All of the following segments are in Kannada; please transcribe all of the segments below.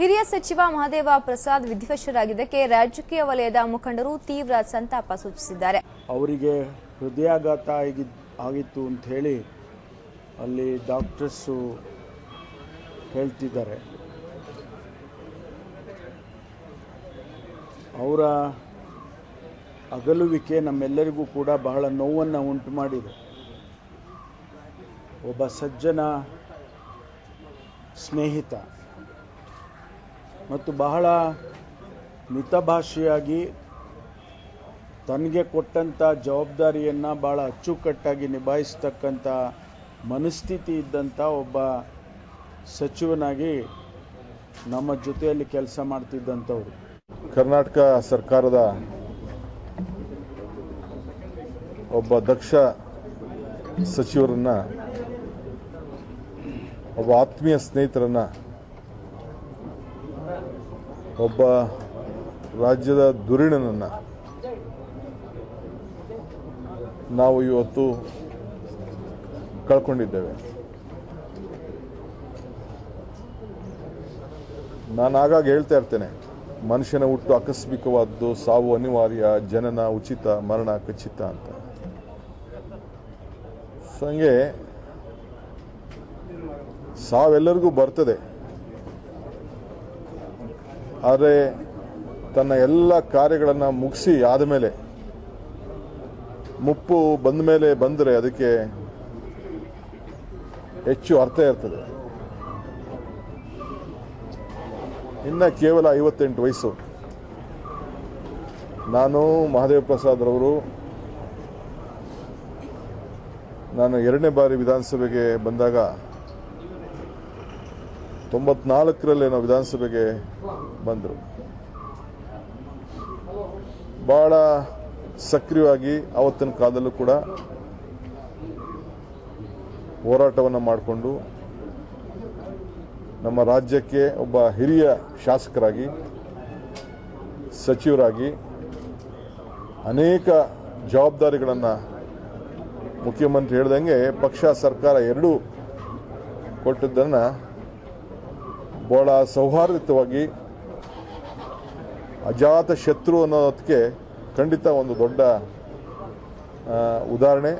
ಹಿರಿಯ ಸಚಿವ ಮಹದೇವ ಪ್ರಸಾದ್ ವಿಧಿವಶರಾಗಿದ್ದಕ್ಕೆ ರಾಜಕೀಯ ವಲಯದ ಮುಖಂಡರು ತೀವ್ರ ಸಂತಾಪ ಸೂಚಿಸಿದ್ದಾರೆ. ಅವರಿಗೆ ಹೃದಯಾಘಾತ ಆಗಿ ಆಗಿತ್ತು ಅಂತ ಹೇಳಿ ಅಲ್ಲಿ ಡಾಕ್ಟರ್ಸು ಹೇಳ್ತಿದ್ದಾರೆ. ಅವರ ಅಗಲುವಿಕೆ ನಮ್ಮೆಲ್ಲರಿಗೂ ಕೂಡ ಬಹಳ ನೋವನ್ನು ಉಂಟು ಮಾಡಿದೆ. ಒಬ್ಬ ಸಜ್ಜನ ಸ್ನೇಹಿತ. ಮತ್ತು ಬಹಳ ಮಿತಭಾಷೆಯಾಗಿ ತನಗೆ ಕೊಟ್ಟಂಥ ಜವಾಬ್ದಾರಿಯನ್ನು ಭಾಳ ಅಚ್ಚುಕಟ್ಟಾಗಿ ನಿಭಾಯಿಸ್ತಕ್ಕಂಥ ಮನಸ್ಥಿತಿ ಇದ್ದಂಥ ಒಬ್ಬ ಸಚಿವನಾಗಿ ನಮ್ಮ ಜೊತೆಯಲ್ಲಿ ಕೆಲಸ ಮಾಡ್ತಿದ್ದಂಥವ್ರು. ಕರ್ನಾಟಕ ಸರ್ಕಾರದ ಒಬ್ಬ ದಕ್ಷ ಸಚಿವರನ್ನು, ಒಬ್ಬ ಆತ್ಮೀಯ ಸ್ನೇಹಿತರನ್ನ ಒಬ್ಬ ರಾಜ್ಯದ ಧುರೀಣನನ್ನು ನಾವು ಇವತ್ತು ಕಳ್ಕೊಂಡಿದ್ದೇವೆ. ನಾನು ಆಗಾಗ ಹೇಳ್ತಾ ಇರ್ತೇನೆ, ಮನುಷ್ಯನ ಹುಟ್ಟು ಆಕಸ್ಮಿಕವಾದ್ದು ಸಾವು ಅನಿವಾರ್ಯ, ಜನನ ಉಚಿತ, ಮರಣ ಖಚಿತ ಅಂತ. ಸೊ ಹಂಗೆ, ಸಾವೆಲ್ಲರಿಗೂ ಬರ್ತದೆ. ಆದರೆ ತನ್ನ ಎಲ್ಲ ಕಾರ್ಯಗಳನ್ನು ಮುಗಿಸಿ ಆದಮೇಲೆ ಮುಪ್ಪು ಬಂದ ಮೇಲೆ ಬಂದರೆ ಅದಕ್ಕೆ ಹೆಚ್ಚು ಅರ್ಥ ಇರ್ತದೆ. ಇನ್ನು ಕೇವಲ ಐವತ್ತೆಂಟು ವಯಸ್ಸು. ನಾನು ಮಹಾದೇವ ಪ್ರಸಾದ್ ರವರು, ನಾನು ಎರಡನೇ ಬಾರಿ ವಿಧಾನಸಭೆಗೆ ಬಂದಾಗ ತೊಂಬತ್ನಾಲ್ಕರಲ್ಲಿ ನಾವು ವಿಧಾನಸಭೆಗೆ ಬಂದರು. ಭಾಳ ಸಕ್ರಿಯವಾಗಿ ಆವತ್ತಿನ ಕಾಲದಲ್ಲೂ ಕೂಡ ಹೋರಾಟವನ್ನು ಮಾಡಿಕೊಂಡು ನಮ್ಮ ರಾಜ್ಯಕ್ಕೆ ಒಬ್ಬ ಹಿರಿಯ ಶಾಸಕರಾಗಿ, ಸಚಿವರಾಗಿ ಅನೇಕ ಜವಾಬ್ದಾರಿಗಳನ್ನು ಮುಖ್ಯಮಂತ್ರಿ ಹೇಳ್ದಂಗೆ ಪಕ್ಷ ಸರ್ಕಾರ ಎರಡೂ ಕೊಟ್ಟದ್ದನ್ನು ಬಹಳ ಸೌಹಾರ್ದಯುತವಾಗಿ ಅಜಾತ ಶತ್ರು ಅನ್ನೋದಕ್ಕೆ ಖಂಡಿತ ಒಂದು ದೊಡ್ಡ ಉದಾಹರಣೆ.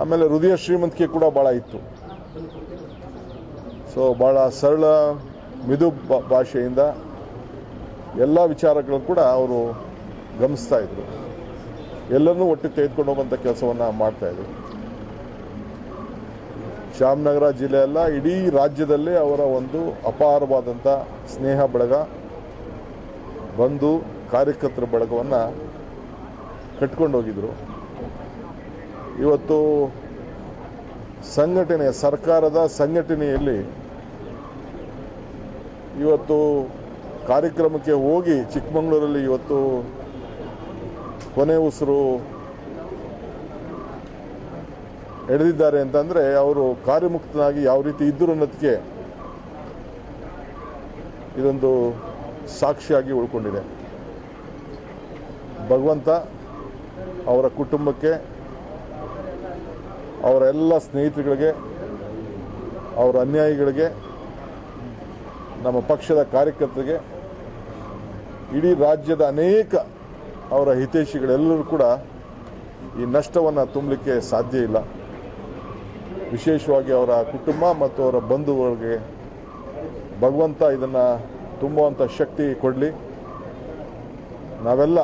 ಆಮೇಲೆ ಹೃದಯ ಶ್ರೀಮಂತಿಕೆ ಕೂಡ ಭಾಳ ಇತ್ತು. ಸೊ ಭಾಳ ಸರಳ, ಮಿದು ಭಾಷೆಯಿಂದ ಎಲ್ಲ ವಿಚಾರಗಳು ಕೂಡ ಅವರು ಗಮನಿಸ್ತಾ ಇದ್ರು. ಎಲ್ಲರನ್ನೂ ಒಟ್ಟಿಗೆ ತೆಗೆದುಕೊಂಡು ಹೋಗುವಂಥ ಕೆಲಸವನ್ನು ಮಾಡ್ತಾ ಇದ್ರು. ಚಾಮನಗರ ಜಿಲ್ಲೆಯಲ್ಲ ಇಡೀ ರಾಜ್ಯದಲ್ಲೇ ಅವರ ಒಂದು ಅಪಾರವಾದಂಥ ಸ್ನೇಹ ಬಳಗ ಬಂದು ಕಾರ್ಯಕರ್ತರ ಬಳಗವನ್ನು ಕಟ್ಕೊಂಡು ಹೋಗಿದ್ರು. ಇವತ್ತು ಸಂಘಟನೆ, ಸರ್ಕಾರದ ಸಂಘಟನೆಯಲ್ಲಿ ಇವತ್ತು ಕಾರ್ಯಕ್ರಮಕ್ಕೆ ಹೋಗಿ ಚಿಕ್ಕಮಗಳೂರಲ್ಲಿ ಇವತ್ತು ಕೊನೆ ಉಸಿರು ಎಳೆದಿದ್ದಾರೆ ಅಂತಂದರೆ ಅವರು ಕಾರ್ಯಮುಕ್ತನಾಗಿ ಯಾವ ರೀತಿ ಇದ್ದರು ಅನ್ನೋದಕ್ಕೆ ಇದೊಂದು ಸಾಕ್ಷಿಯಾಗಿ ಉಳ್ಕೊಂಡಿದೆ. ಭಗವಂತ ಅವರ ಕುಟುಂಬಕ್ಕೆ, ಅವರ ಎಲ್ಲ ಸ್ನೇಹಿತರುಗಳಿಗೆ, ಅವರ ಅನ್ಯಾಯಿಗಳಿಗೆ, ನಮ್ಮ ಪಕ್ಷದ ಕಾರ್ಯಕರ್ತರಿಗೆ, ಇಡೀ ರಾಜ್ಯದ ಅನೇಕ ಅವರ ಹಿತೈಷಿಗಳೆಲ್ಲರೂ ಕೂಡ ಈ ನಷ್ಟವನ್ನು ತುಂಬಲಿಕ್ಕೆ ಸಾಧ್ಯ ಇಲ್ಲ. ವಿಶೇಷವಾಗಿ ಅವರ ಕುಟುಂಬ ಮತ್ತು ಅವರ ಬಂಧುಗಳಿಗೆ ಭಗವಂತ ಇದನ್ನು ತುಂಬುವಂಥ ಶಕ್ತಿ ಕೊಡಲಿ. ನಾವೆಲ್ಲ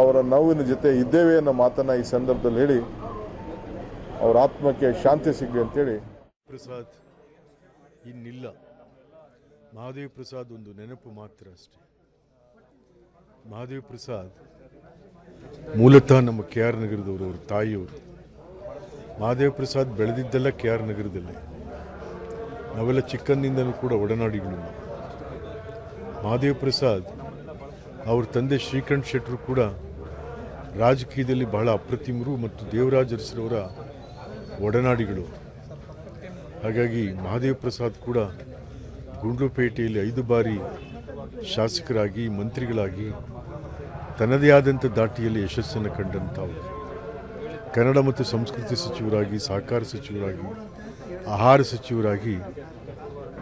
ಅವರ ನೋವಿನ ಜೊತೆ ಇದ್ದೇವೆ ಅನ್ನೋ ಮಾತನ್ನು ಈ ಸಂದರ್ಭದಲ್ಲಿ ಹೇಳಿ ಅವರ ಆತ್ಮಕ್ಕೆ ಶಾಂತಿ ಸಿಗಲಿ ಅಂತೇಳಿ. ಪ್ರಸಾದ್, ಇನ್ನಿಲ್ಲ. ಮಹಾದೇವ್ ಪ್ರಸಾದ್ ಒಂದು ನೆನಪು ಮಾತ್ರ ಅಷ್ಟೇ. ಮಹಾದೇವ್ ಪ್ರಸಾದ್ ಮೂಲತಃ ನಮ್ಮ ಕೆ ಆರ್ ನಗರದವರು, ಅವ್ರ ತಾಯಿಯವರು ಮಹಾದೇವ್ ಪ್ರಸಾದ್ ಬೆಳೆದಿದ್ದೆಲ್ಲ ಕೆ ಆರ್ ನಗರದಲ್ಲಿ. ನಾವೆಲ್ಲ ಚಿಕ್ಕಂದಿಂದಲೂ ಕೂಡ ಒಡನಾಡಿಗಳು ಮಹಾದೇವ ಪ್ರಸಾದ್, ಅವ್ರ ತಂದೆ ಶ್ರೀಕಂಠ ಶೆಟ್ಟರು ಕೂಡ ರಾಜಕೀಯದಲ್ಲಿ ಬಹಳ ಅಪ್ರತಿಮರು ಮತ್ತು ದೇವರಾಜ ಅರಸರವರ ಒಡನಾಡಿಗಳು. ಹಾಗಾಗಿ ಮಹಾದೇವ ಪ್ರಸಾದ್ ಕೂಡ ಗುಂಡ್ಲುಪೇಟೆಯಲ್ಲಿ ಐದು ಬಾರಿ ಶಾಸಕರಾಗಿ, ಮಂತ್ರಿಗಳಾಗಿ, ತನ್ನದೇ ಆದಂಥ ದಾಟಿಯಲ್ಲಿ ಯಶಸ್ಸನ್ನು ಕಂಡಂಥವ್ರು. ಕನ್ನಡ ಮತ್ತು ಸಂಸ್ಕೃತಿ ಸಚಿವರಾಗಿ, ಸಹಕಾರ ಸಚಿವರಾಗಿ, ಆಹಾರ ಸಚಿವರಾಗಿ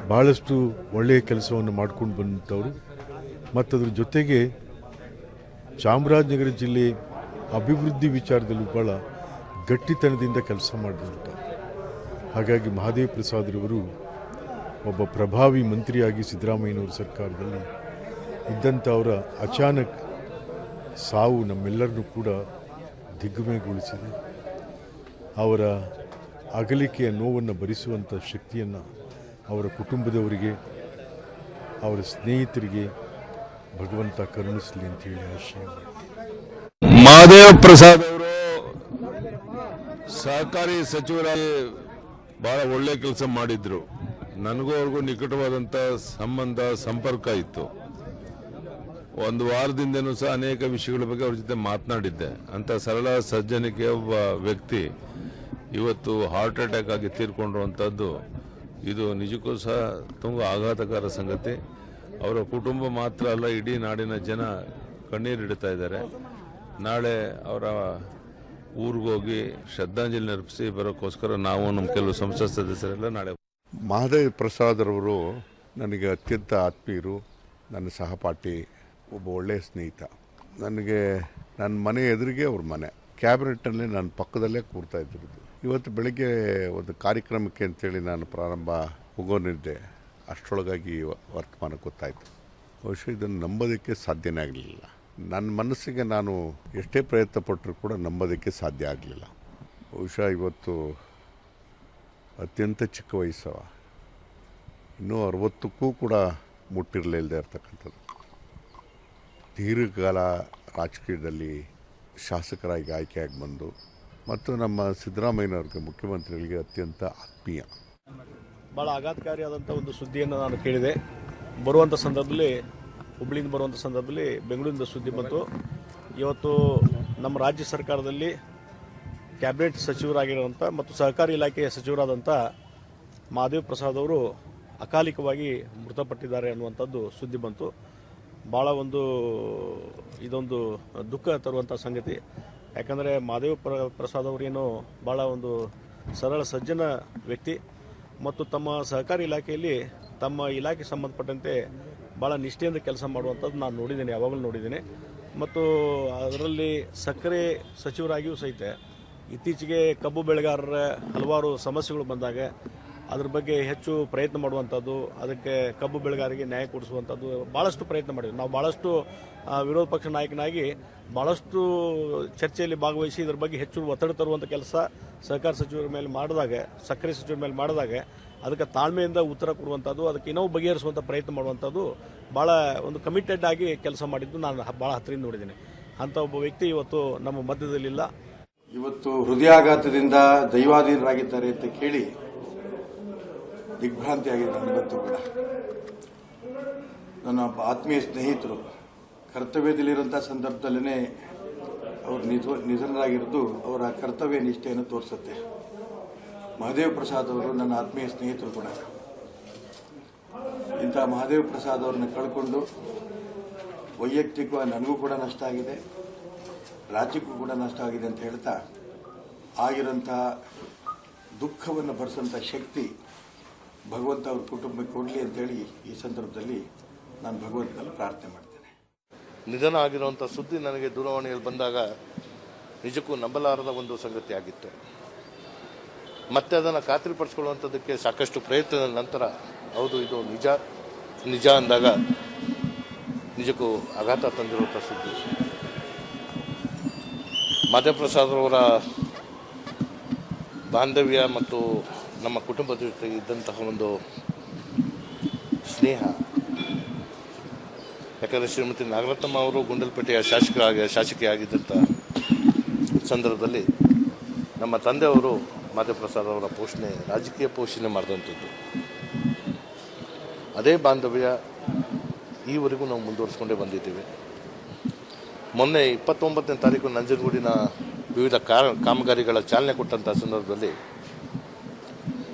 ಭಾಳಷ್ಟು ಒಳ್ಳೆಯ ಕೆಲಸವನ್ನು ಮಾಡ್ಕೊಂಡು ಬಂದಂಥವ್ರು ಮತ್ತು ಅದ್ರ ಜೊತೆಗೆ ಚಾಮರಾಜನಗರ ಜಿಲ್ಲೆ ಅಭಿವೃದ್ಧಿ ವಿಚಾರದಲ್ಲೂ ಭಾಳ ಗಟ್ಟಿತನದಿಂದ ಕೆಲಸ ಮಾಡಿದಂಥ ಹಾಗಾಗಿ ಮಹಾದೇವ್ ಪ್ರಸಾದ್ರವರು ಒಬ್ಬ ಪ್ರಭಾವಿ ಮಂತ್ರಿಯಾಗಿ ಸಿದ್ದರಾಮಯ್ಯನವರ ಸರ್ಕಾರದಲ್ಲಿ ಇದ್ದಂಥ ಅವರ ಅಚಾನಕ್ ಸಾವು ನಮ್ಮೆಲ್ಲರನ್ನೂ ಕೂಡ ದಿಗ್ಭಮೆಗೊಳಿಸಿದೆ ಅವರ ಅಗಲಿಕೆಯ ನೋವನ್ನು ಭರಿಸುವಂಥ ಶಕ್ತಿಯನ್ನು ಅವರ ಕುಟುಂಬದವರಿಗೆ, ಅವರ ಸ್ನೇಹಿತರಿಗೆ ಭಗವಂತ ಕರುಣಿಸಲಿ ಅಂತೇಳಿ ಆಶಯ ಮಾದೇವ ಪ್ರಸಾದ್ ಅವರು ಸಹಕಾರಿ ಸಚಿವರಾಗಿ ಬಹಳ ಒಳ್ಳೆ ಕೆಲಸ ಮಾಡಿದ್ರು. ನನಗೂ ಅವ್ರಿಗೂ ನಿಕಟವಾದಂಥ ಸಂಬಂಧ, ಸಂಪರ್ಕ ಇತ್ತು. ಒಂದು ವಾರದಿಂದನೂ ಸಹ ಅನೇಕ ವಿಷಯಗಳ ಬಗ್ಗೆ ಅವ್ರ ಜೊತೆ ಮಾತನಾಡಿದ್ದೆ. ಅಂತ ಸರಳ ಸಜ್ಜನಿಕೆ ಒಬ್ಬ ವ್ಯಕ್ತಿ ಇವತ್ತು ಹಾರ್ಟ್ ಅಟ್ಯಾಕ್ ಆಗಿ ತೀರ್ಕೊಂಡಿರುವಂಥದ್ದು ಇದು ನಿಜಕ್ಕೂ ಸಹ ತುಂಬ ಆಘಾತಕರ ಸಂಗತಿ. ಅವರ ಕುಟುಂಬ ಮಾತ್ರ ಅಲ್ಲ, ಇಡೀ ನಾಡಿನ ಜನ ಕಣ್ಣೀರಿಡ್ತಾ ಇದ್ದಾರೆ. ನಾಳೆ ಅವರ ಊರಿಗೋಗಿ ಶ್ರದ್ಧಾಂಜಲಿ ನರ್ಪಿಸಿ ಬರೋಕ್ಕೋಸ್ಕರ ನಾವು ನಮ್ಮ ಕೆಲವು ಸಂಸದ ಸದಸ್ಯರೆಲ್ಲ ನಾಳೆ ಮಹಾದೇವ್ ಪ್ರಸಾದ್ರವರು ನನಗೆ ಅತ್ಯಂತ ಆತ್ಮೀಯರು, ನನ್ನ ಸಹಪಾಠಿ. ಒಬ್ಬ ಒಳ್ಳೆಯ ಸ್ನೇಹಿತ. ನನಗೆ ನನ್ನ ಮನೆ ಎದುರಿಗೆ ಅವ್ರ ಮನೆ. ಕ್ಯಾಬಿನೆಟ್ನಲ್ಲಿ ನನ್ನ ಪಕ್ಕದಲ್ಲೇ ಕೂರ್ತಾ ಇದ್ದಿರೋದು. ಇವತ್ತು ಬೆಳಗ್ಗೆ ಒಂದು ಕಾರ್ಯಕ್ರಮಕ್ಕೆ ಅಂತೇಳಿ ನಾನು ಪ್ರಾರಂಭ ಹೋಗೋನಿದ್ದೆ ಅಷ್ಟರೊಳಗಾಗಿ ವರ್ತಮಾನ ಗೊತ್ತಾಯಿತು. ಬಹುಶಃ ಇದನ್ನು ನಂಬೋದಕ್ಕೆ ಸಾಧ್ಯನೇ ಆಗಲಿಲ್ಲ. ನನ್ನ ಮನಸ್ಸಿಗೆ ನಾನು ಎಷ್ಟೇ ಪ್ರಯತ್ನ ಪಟ್ಟರೂ ಕೂಡ ನಂಬೋದಕ್ಕೆ ಸಾಧ್ಯ ಆಗಲಿಲ್ಲ. ಬಹುಶಃ ಇವತ್ತು ಅತ್ಯಂತ ಚಿಕ್ಕ ವಯಸ್ಸವ. ಇನ್ನೂ ಅರವತ್ತಕ್ಕೂ ಕೂಡ ಮುಟ್ಟಿರಲಿಲ್ಲದೆ ಇರ್ತಕ್ಕಂಥದ್ದು. ದೀರ್ಘಕಾಲ ರಾಜಕೀಯದಲ್ಲಿ ಶಾಸಕರಾಗಿ ಆಯ್ಕೆಯಾಗಿ ಬಂದು ಮತ್ತು ನಮ್ಮ ಸಿದ್ದರಾಮಯ್ಯನವ್ರಿಗೆ ಮುಖ್ಯಮಂತ್ರಿಗಳಿಗೆ ಅತ್ಯಂತ ಆತ್ಮೀಯ. ಭಾಳ ಆಘಾತಕಾರಿಯಾದಂಥ ಒಂದು ಸುದ್ದಿಯನ್ನು ನಾನು ಕೇಳಿದೆ. ಬರುವಂಥ ಸಂದರ್ಭದಲ್ಲಿ, ಹುಬ್ಳಿಯಿಂದ ಬರುವಂಥ ಸಂದರ್ಭದಲ್ಲಿ ಬೆಂಗಳೂರಿಂದ ಸುದ್ದಿ ಬಂತು. ಇವತ್ತು ನಮ್ಮ ರಾಜ್ಯ ಸರ್ಕಾರದಲ್ಲಿ ಕ್ಯಾಬಿನೆಟ್ ಸಚಿವರಾಗಿರುವಂಥ ಮತ್ತು ಸಹಕಾರಿ ಇಲಾಖೆಯ ಸಚಿವರಾದಂಥ ಮಹಾದೇವ್ ಪ್ರಸಾದ್ ಅವರು ಅಕಾಲಿಕವಾಗಿ ಮೃತಪಟ್ಟಿದ್ದಾರೆ ಅನ್ನುವಂಥದ್ದು ಸುದ್ದಿ ಬಂತು. ಭಾಳ ಒಂದು, ಇದೊಂದು ದುಃಖ ತರುವಂಥ ಸಂಗತಿ. ಯಾಕಂದರೆ ಮಹಾದೇವ್ ಪ್ರ, ಪ್ರಸಾದ್ ಅವರೇನು ಭಾಳ ಒಂದು ಸರಳ ಸಜ್ಜನ ವ್ಯಕ್ತಿ. ಮತ್ತು ತಮ್ಮ ಸಹಕಾರಿ ಇಲಾಖೆಯಲ್ಲಿ ತಮ್ಮ ಇಲಾಖೆ ಸಂಬಂಧಪಟ್ಟಂತೆ ಭಾಳ ನಿಷ್ಠೆಯಿಂದ ಕೆಲಸ ಮಾಡುವಂಥದ್ದು ನಾನು ನೋಡಿದ್ದೀನಿ, ಯಾವಾಗಲೂ ನೋಡಿದ್ದೀನಿ. ಮತ್ತು ಅದರಲ್ಲಿ ಸಕ್ಕರೆ ಸಚಿವರಾಗಿಯೂ ಸಹಿತ ಇತ್ತೀಚೆಗೆ ಕಬ್ಬು ಬೆಳೆಗಾರರ ಹಲವಾರು ಸಮಸ್ಯೆಗಳು ಬಂದಾಗ ಅದ್ರ ಬಗ್ಗೆ ಹೆಚ್ಚು ಪ್ರಯತ್ನ ಮಾಡುವಂಥದ್ದು, ಅದಕ್ಕೆ ಕಬ್ಬು ಬೆಳೆಗಾರರಿಗೆ ನ್ಯಾಯ ಕೊಡಿಸುವಂಥದ್ದು ಭಾಳಷ್ಟು ಪ್ರಯತ್ನ ಮಾಡಿದ್ವಿ. ನಾವು ಭಾಳಷ್ಟು ವಿರೋಧ ಪಕ್ಷ ನಾಯಕನಾಗಿ ಭಾಳಷ್ಟು ಚರ್ಚೆಯಲ್ಲಿ ಭಾಗವಹಿಸಿ ಇದ್ರ ಬಗ್ಗೆ ಹೆಚ್ಚು ಒತ್ತಡ ತರುವಂಥ ಕೆಲಸ ಸಹಕಾರ ಸಚಿವರ ಮೇಲೆ ಮಾಡಿದಾಗ, ಸಕ್ಕರೆ ಸಚಿವರ ಮೇಲೆ ಮಾಡಿದಾಗ, ಅದಕ್ಕೆ ತಾಳ್ಮೆಯಿಂದ ಉತ್ತರ ಕೊಡುವಂಥದ್ದು, ಅದಕ್ಕೆ ಇನ್ನೂ ಬಗೆಹರಿಸುವಂಥ ಪ್ರಯತ್ನ ಮಾಡುವಂಥದ್ದು ಭಾಳ ಒಂದು ಕಮಿಟೆಡ್ ಆಗಿ ಕೆಲಸ ಮಾಡಿದ್ದು ನಾನು ಭಾಳ ಹತ್ತಿರದಿಂದ ನೋಡಿದ್ದೀನಿ. ಅಂಥ ಒಬ್ಬ ವ್ಯಕ್ತಿ ಇವತ್ತು ನಮ್ಮ ಮಧ್ಯದಲ್ಲಿಲ್ಲ. ಇವತ್ತು ಹೃದಯಾಘಾತದಿಂದ ದೈವಾಧೀನರಾಗಿದ್ದಾರೆ ಅಂತ ಕೇಳಿ ದಿಗ್ಭ್ರಾಂತಿ ಆಗಿದೆ ನನಗಂತೂ ಕೂಡ. ನನ್ನ ಒಬ್ಬ ಆತ್ಮೀಯ ಸ್ನೇಹಿತರು ಕರ್ತವ್ಯದಲ್ಲಿರುವಂಥ ಸಂದರ್ಭದಲ್ಲೇ ಅವರು ನಿಧ ನಿಧನರಾಗಿರೋದು ಅವರ ಕರ್ತವ್ಯ ನಿಷ್ಠೆಯನ್ನು ತೋರಿಸುತ್ತೆ. ಮಹಾದೇವ ಪ್ರಸಾದ್ ಅವರು ನನ್ನ ಆತ್ಮೀಯ ಸ್ನೇಹಿತರು ಕೂಡ. ಇಂಥ ಮಹಾದೇವ ಪ್ರಸಾದ್ ಅವ್ರನ್ನ ಕಳ್ಕೊಂಡು ವೈಯಕ್ತಿಕವಾಗಿ ನನಗೂ ಕೂಡ ನಷ್ಟ ಆಗಿದೆ, ರಾಜ್ಯಕ್ಕೂ ಕೂಡ ನಷ್ಟ ಆಗಿದೆ ಅಂತ ಹೇಳ್ತಾ ಆಗಿರೋಂಥ ದುಃಖವನ್ನು ಭರಿಸೋಂಥ ಶಕ್ತಿ ಭಗವಂತ ಅವ್ರ ಕುಟುಂಬಕ್ಕೆ ಕೊಡಲಿ ಅಂತೇಳಿ ಈ ಸಂದರ್ಭದಲ್ಲಿ ನಾನು ಭಗವಂತನಲ್ಲಿ ಪ್ರಾರ್ಥನೆ ಮಾಡ್ತೇನೆ. ನಿಧನ ಆಗಿರುವಂಥ ಸುದ್ದಿ ನನಗೆ ದೂರವಾಣಿಯಲ್ಲಿ ಬಂದಾಗ ನಿಜಕ್ಕೂ ನಂಬಲಾರದ ಒಂದು ಸಂಗತಿ ಆಗಿತ್ತು. ಮತ್ತೆ ಅದನ್ನು ಖಾತ್ರಿಪಡಿಸ್ಕೊಳ್ಳುವಂಥದ್ದಕ್ಕೆ ಸಾಕಷ್ಟು ಪ್ರಯತ್ನದ ನಂತರ ಹೌದು, ಇದು ನಿಜ. ನಿಜ ಅಂದಾಗ ನಿಜಕ್ಕೂ ಆಘಾತ ತಂದಿರುವಂಥ ಸುದ್ದಿ. ಮಾಧವಪ್ರಸಾದ್ ಅವರ ಬಾಂಧವ್ಯ ಮತ್ತು ನಮ್ಮ ಕುಟುಂಬದ ಜೊತೆ ಇದ್ದಂತಹ ಒಂದು ಸ್ನೇಹ, ಯಾಕಂದರೆ ಶ್ರೀಮತಿ ನಾಗರತ್ನಮ್ಮ ಅವರು ಗುಂಡಲ್ಪೇಟೆಯ ಶಾಸಕರಾಗಿ ಶಾಸಕಿಯಾಗಿದ್ದಂಥ ಸಂದರ್ಭದಲ್ಲಿ ನಮ್ಮ ತಂದೆಯವರು ಮಾಧವಪ್ರಸಾದ್ ಅವರ ಪೋಷಣೆ, ರಾಜಕೀಯ ಪೋಷಣೆ ಮಾಡಿದಂಥದ್ದು. ಅದೇ ಬಾಂಧವ್ಯ ಈವರೆಗೂ ನಾವು ಮುಂದುವರಿಸ್ಕೊಂಡೇ ಬಂದಿದ್ದೇವೆ. ಮೊನ್ನೆ ಇಪ್ಪತ್ತೊಂಬತ್ತನೇ ತಾರೀಕು ನಂಜನಗೂಡಿನ ವಿವಿಧ ಕಾಮಗಾರಿಗಳ ಚಾಲನೆ ಕೊಟ್ಟಂಥ ಸಂದರ್ಭದಲ್ಲಿ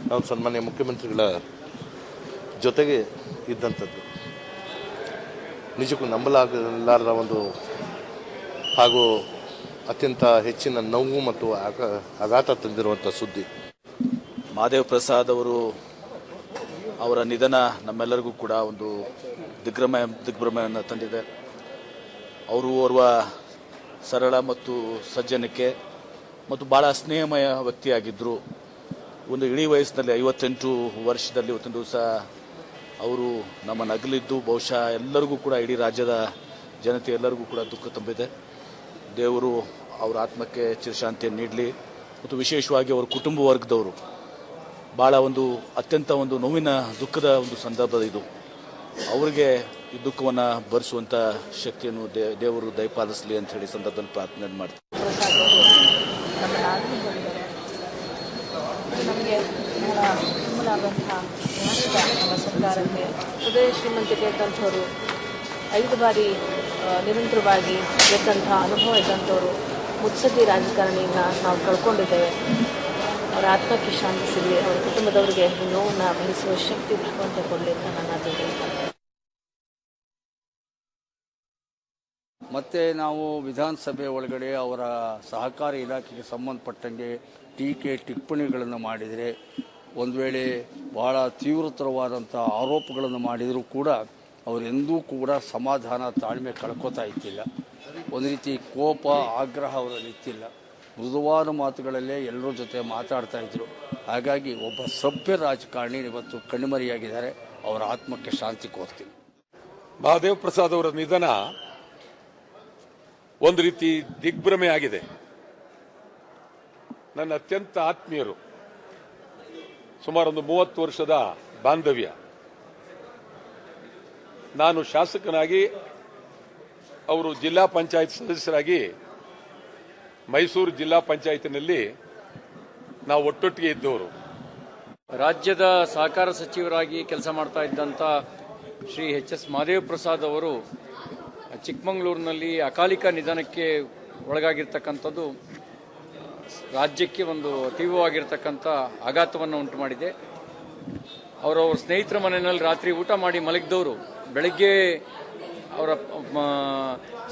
ನಾವು ಸನ್ಮಾನ್ಯ ಮುಖ್ಯಮಂತ್ರಿಗಳ ಜೊತೆಗೆ ಇದ್ದಂಥದ್ದು. ನಿಜಕ್ಕೂ ನಂಬಲಾಗಲಾರದ ಒಂದು ಹಾಗೂ ಅತ್ಯಂತ ಹೆಚ್ಚಿನ ನೋವು ಮತ್ತು ಆಘ- ಆಘಾತ ತಂದಿರುವಂಥ ಸುದ್ದಿ. ಮಹಾದೇವ ಪ್ರಸಾದ್ ಅವರು ಅವರ ನಿಧನ ನಮ್ಮೆಲ್ಲರಿಗೂ ಕೂಡ ಒಂದು ದಿಗ್ಭ್ರಮ, ದಿಗ್ಭ್ರಮೆಯನ್ನು ತಂದಿದೆ. ಅವರು ಓರ್ವ ಸರಳ ಮತ್ತು ಸಜ್ಜನಿಕೆ ಮತ್ತು ಭಾಳ ಸ್ನೇಹಮಯ ವ್ಯಕ್ತಿಯಾಗಿದ್ದರು ಒಂದು ಇಳಿ ವಯಸ್ಸಿನಲ್ಲಿ ಐವತ್ತೆಂಟು ವರ್ಷದಲ್ಲಿ ಇವತ್ತಿನ ದಿವಸ ಅವರು ನಮ್ಮ ನಗಲಿದ್ದು, ಬಹುಶಃ ಎಲ್ಲರಿಗೂ ಕೂಡ ಇಡೀ ರಾಜ್ಯದ ಜನತೆ ಎಲ್ಲರಿಗೂ ಕೂಡ ದುಃಖ ತುಂಬಿದೆ. ದೇವರು ಅವರ ಆತ್ಮಕ್ಕೆ ಚಿರಶಾಂತಿಯನ್ನು ನೀಡಲಿ. ಮತ್ತು ವಿಶೇಷವಾಗಿ ಅವರ ಕುಟುಂಬ ವರ್ಗದವರು ಭಾಳ ಒಂದು ಅತ್ಯಂತ ಒಂದು ನೋವಿನ, ದುಃಖದ ಒಂದು ಸಂದರ್ಭ ಇದು. ಅವರಿಗೆ ಈ ದುಃಖವನ್ನು ಭರಿಸುವಂಥ ಶಕ್ತಿಯನ್ನು ದೇವರು ದಯಪಾಲಿಸಲಿ ಅಂತ ಹೇಳಿ ಸಂದರ್ಭದಲ್ಲಿ ಪ್ರಾರ್ಥನೆ ಮಾಡ್ತೀನಿ. ತುಂಬಲಾದಂತಹ ನಷ್ಟ ನಮ್ಮ ಸರ್ಕಾರಕ್ಕೆ. ಹೃದಯ ಶ್ರೀಮಂತಿಕೆ ಇದ್ದಂಥವ್ರು ಐದು ಬಾರಿ ನಿರಂತರವಾಗಿ ಗೆದ್ದಂಥ ಅನುಭವ ಇದ್ದಂಥವ್ರು ಮುತ್ಸದ್ದಿ ರಾಜಕಾರಣಿಯನ್ನ ನಾವು ಕಳ್ಕೊಂಡಿದ್ದೇವೆ. ಅವರ ಆತ್ಮಕ್ಕೆ ಶಾಂತಿ ಅವರ ಕುಟುಂಬದವರಿಗೆ ನೋವನ್ನು ಭರಿಸುವ ಶಕ್ತಿ ಭಗವಂತ ಕೊಡಲಿ ಅಂತ ನನ್ನ ಮತ್ತೆ ನಾವು ವಿಧಾನಸಭೆ ಒಳಗಡೆ ಅವರ ಸಹಕಾರ ಇಲಾಖೆಗೆ ಸಂಬಂಧಪಟ್ಟಂಗೆ ಟೀಕೆ ಟಿಪ್ಪಣಿಗಳನ್ನು ಮಾಡಿದರೆ, ಒಂದು ವೇಳೆ ಬಹಳ ತೀವ್ರತರವಾದಂಥ ಆರೋಪಗಳನ್ನು ಮಾಡಿದರೂ ಕೂಡ ಅವರೆಂದೂ ಕೂಡ ಸಮಾಧಾನ ತಾಳ್ಮೆ ಕಳ್ಕೊತಾ ಇದ್ದಿಲ್ಲ. ಒಂದು ರೀತಿ ಕೋಪ, ಆಗ್ರಹ ಅವರಲ್ಲಿ ಇತ್ತಿಲ್ಲ ಮೃದುವಾದ ಮಾತುಗಳಲ್ಲೇ ಎಲ್ಲರ ಜೊತೆ ಮಾತಾಡ್ತಾ ಇದ್ದರು ಹಾಗಾಗಿ ಒಬ್ಬ ಸಭ್ಯ ರಾಜಕಾರಣಿ ಇವತ್ತು ಕಣ್ಮರೆಯಾಗಿದ್ದಾರೆ. ಅವರ ಆತ್ಮಕ್ಕೆ ಶಾಂತಿ ಕೋರ್ತೀನಿ. ಮಹಾದೇವ್ ಪ್ರಸಾದ್ ಅವರ ನಿಧನ ಒಂದು ರೀತಿ ದಿಗ್ಭ್ರಮೆ ಆಗಿದೆ. ನನ್ನ ಅತ್ಯಂತ ಆತ್ಮೀಯರು ಸುಮಾರು ಒಂದು ಮೂವತ್ತು ವರ್ಷದ ಬಾಂಧವ್ಯ. ನಾನು ಶಾಸಕನಾಗಿ, ಅವರು ಜಿಲ್ಲಾ ಪಂಚಾಯತ್ ಸದಸ್ಯರಾಗಿ ಮೈಸೂರು ಜಿಲ್ಲಾ ಪಂಚಾಯತಿನಲ್ಲಿ ನಾವು ಒಟ್ಟೊಟ್ಟಿಗೆ ಇದ್ದವರು. ರಾಜ್ಯದ ಸಹಕಾರ ಸಚಿವರಾಗಿ ಕೆಲಸ ಮಾಡ್ತಾ ಇದ್ದಂಥ ಶ್ರೀ ಎಚ್ ಎಸ್ ಮಹಾದೇವ್ ಪ್ರಸಾದ್ ಅವರು ಚಿಕ್ಕಮಗಳೂರಿನಲ್ಲಿ ಅಕಾಲಿಕ ನಿಧನಕ್ಕೆ ಒಳಗಾಗಿರ್ತಕ್ಕಂಥದ್ದು ರಾಜ್ಯಕ್ಕೆ ಒಂದು ತೀವ್ರವಾಗಿರ್ತಕ್ಕಂಥ ಆಘಾತವನ್ನು ಉಂಟು ಮಾಡಿದೆ ಅವರವ್ರ ಸ್ನೇಹಿತರ ಮನೆಯಲ್ಲಿ ರಾತ್ರಿ ಊಟ ಮಾಡಿ ಮಲಗಿದವರು. ಬೆಳಗ್ಗೆ ಅವರ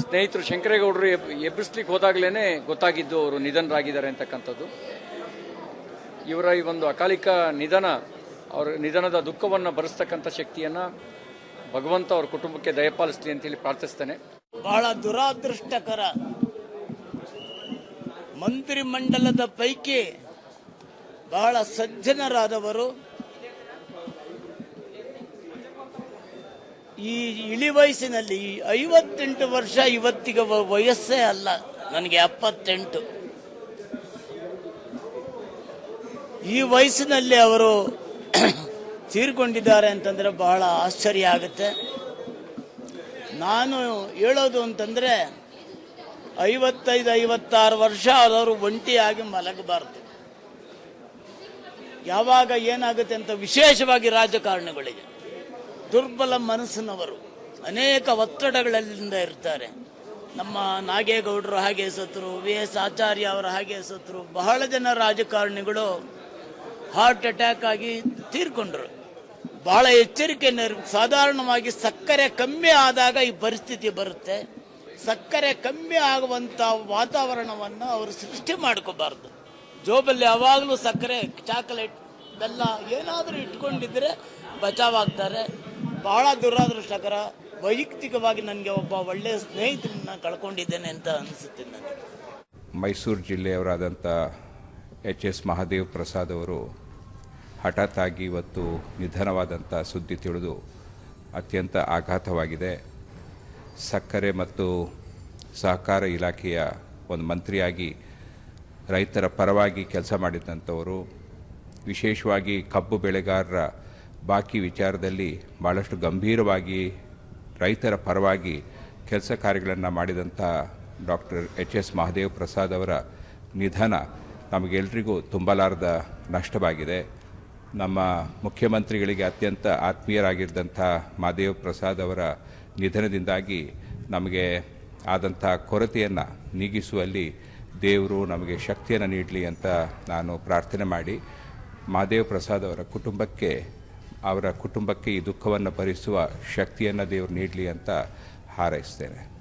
ಸ್ನೇಹಿತರು ಶಂಕರೇಗೌಡರು ಎಬ್, ಎಬ್ಬಿಸ್ಲಿಕ್ಕೆ ಹೋದಾಗಲೇ ಗೊತ್ತಾಗಿದ್ದು ಅವರು ನಿಧನರಾಗಿದ್ದಾರೆ ಅಂತಕ್ಕಂಥದ್ದು. ಇವರ ಈ ಒಂದು ಅಕಾಲಿಕ ನಿಧನ, ಅವರ ನಿಧನದ ದುಃಖವನ್ನು ಭರಿಸ್ತಕ್ಕಂಥ ಶಕ್ತಿಯನ್ನು ಭಗವಂತ ಅವ್ರ ಕುಟುಂಬಕ್ಕೆ ಅಂತ ಅಂತೇಳಿ ಪ್ರಾರ್ಥಿಸ್ತೇನೆ. ಬಹಳ ದುರಾದೃಷ್ಟಕರ ಮಂತ್ರಿಮಂಡಲದ ಪೈಕಿ ಬಹಳ ಸಜ್ಜನರಾದವರು. ಈ ಇಳಿ ವಯಸ್ಸಿನಲ್ಲಿ ಐವತ್ತೆಂಟು ವರ್ಷ ಇವತ್ತಿಗೆ ವಯಸ್ಸೇ ಅಲ್ಲ, ನನಗೆ ಎಪ್ಪತ್ತೆಂಟು. ಈ ವಯಸ್ಸಿನಲ್ಲಿ ಅವರು ತೀರ್ಕೊಂಡಿದ್ದಾರೆ ಅಂತಂದರೆ ಬಹಳ ಆಶ್ಚರ್ಯ ಆಗುತ್ತೆ. ನಾನು ಹೇಳೋದು ಅಂತಂದರೆ ಐವತ್ತೈದು, ಐವತ್ತಾರು ವರ್ಷ ಆದವರು ಒಂಟಿಯಾಗಿ ಮಲಗಬಾರ್ದು. ಯಾವಾಗ ಏನಾಗುತ್ತೆ ಅಂತ ವಿಶೇಷವಾಗಿ ರಾಜಕಾರಣಿಗಳಿಗೆ. ದುರ್ಬಲ ಮನಸ್ಸಿನವರು ಅನೇಕ ಒತ್ತಡಗಳಿಂದ ಇರ್ತಾರೆ. ನಮ್ಮ ನಾಗೇಗೌಡರು ಹಾಗೆ ಸತ್ರು ವಿ ಎಸ್ ಆಚಾರ್ಯ ಅವರು ಹಾಗೆ ಸತ್ರು, ಬಹಳ ಜನ ರಾಜಕಾರಣಿಗಳು ಹಾರ್ಟ್ ಅಟ್ಯಾಕ್ ಆಗಿ ತೀರ್ಕೊಂಡ್ರು. ಬಹಳ ಎಚ್ಚರಿಕೆಯನ್ನು ಸಾಧಾರಣವಾಗಿ ಸಕ್ಕರೆ ಕಮ್ಮಿ ಆದಾಗ ಈ ಪರಿಸ್ಥಿತಿ ಬರುತ್ತೆ. ಸಕ್ಕರೆ ಕಮ್ಮಿ ಆಗುವಂತ ವಾತಾವರಣವನ್ನು ಅವರು ಸೃಷ್ಟಿ ಮಾಡ್ಕೋಬಾರ್ದು. ಜೋಬಲ್ಲಿ ಯಾವಾಗಲೂ ಸಕ್ಕರೆ, ಚಾಕಲೇಟ್, ಬೆಲ್ಲ ಏನಾದರೂ ಇಟ್ಕೊಂಡಿದ್ರೆ ಬಚಾವಾಗ್ತಾರೆ. ಬಹಳ ದುರಾದೃಷ್ಟಕರ, ವೈಯಕ್ತಿಕವಾಗಿ ನನಗೆ ಒಬ್ಬ ಒಳ್ಳೆಯ ಸ್ನೇಹಿತರನ್ನ ಕಳ್ಕೊಂಡಿದ್ದೇನೆ ಅಂತ ಅನಿಸುತ್ತೆ ನನಗೆ. ಮೈಸೂರು ಜಿಲ್ಲೆಯವರಾದಂಥ ಎಚ್ ಎಸ್ ಮಹಾದೇವ್ ಪ್ರಸಾದ್ ಅವರು ಹಠಾತ್ ಆಗಿ ಇವತ್ತು ನಿಧನವಾದಂಥ ಸುದ್ದಿ ತಿಳಿದು ಅತ್ಯಂತ ಆಘಾತವಾಗಿದೆ. ಸಕ್ಕರೆ ಮತ್ತು ಸಹಕಾರ ಇಲಾಖೆಯ ಒಂದು ಮಂತ್ರಿಯಾಗಿ ರೈತರ ಪರವಾಗಿ ಕೆಲಸ ಮಾಡಿದಂಥವರು, ವಿಶೇಷವಾಗಿ ಕಬ್ಬು ಬೆಳೆಗಾರರ ಬಾಕಿ ವಿಚಾರದಲ್ಲಿ ಭಾಳಷ್ಟು ಗಂಭೀರವಾಗಿ ರೈತರ ಪರವಾಗಿ ಕೆಲಸ ಕಾರ್ಯಗಳನ್ನು ಮಾಡಿದಂಥ doctor H S Mahadev Prasad ಅವರ ನಿಧನ ನಮಗೆಲ್ರಿಗೂ ತುಂಬಲಾರದ ನಷ್ಟವಾಗಿದೆ. ನಮ್ಮ ಮುಖ್ಯಮಂತ್ರಿಗಳಿಗೆ ಅತ್ಯಂತ ಆತ್ಮೀಯರಾಗಿದ್ದಂಥ ಮಹಾದೇವ್ ಪ್ರಸಾದ್ ಅವರ ನಿಧನದಿಂದಾಗಿ ನಮಗೆ ಆದಂಥ ಕೊರತೆಯನ್ನು ನೀಗಿಸುವಲ್ಲಿ ದೇವರು ನಮಗೆ ಶಕ್ತಿಯನ್ನು ನೀಡಲಿ ಅಂತ ನಾನು ಪ್ರಾರ್ಥನೆ ಮಾಡಿ. ಮಹಾದೇವ ಪ್ರಸಾದ್ ಅವರ ಕುಟುಂಬಕ್ಕೆ ಅವರ ಕುಟುಂಬಕ್ಕೆ ಈ ದುಃಖವನ್ನು ಭರಿಸುವ ಶಕ್ತಿಯನ್ನು ದೇವರು ನೀಡಲಿ ಅಂತ ಹಾರೈಸ್ತೇನೆ.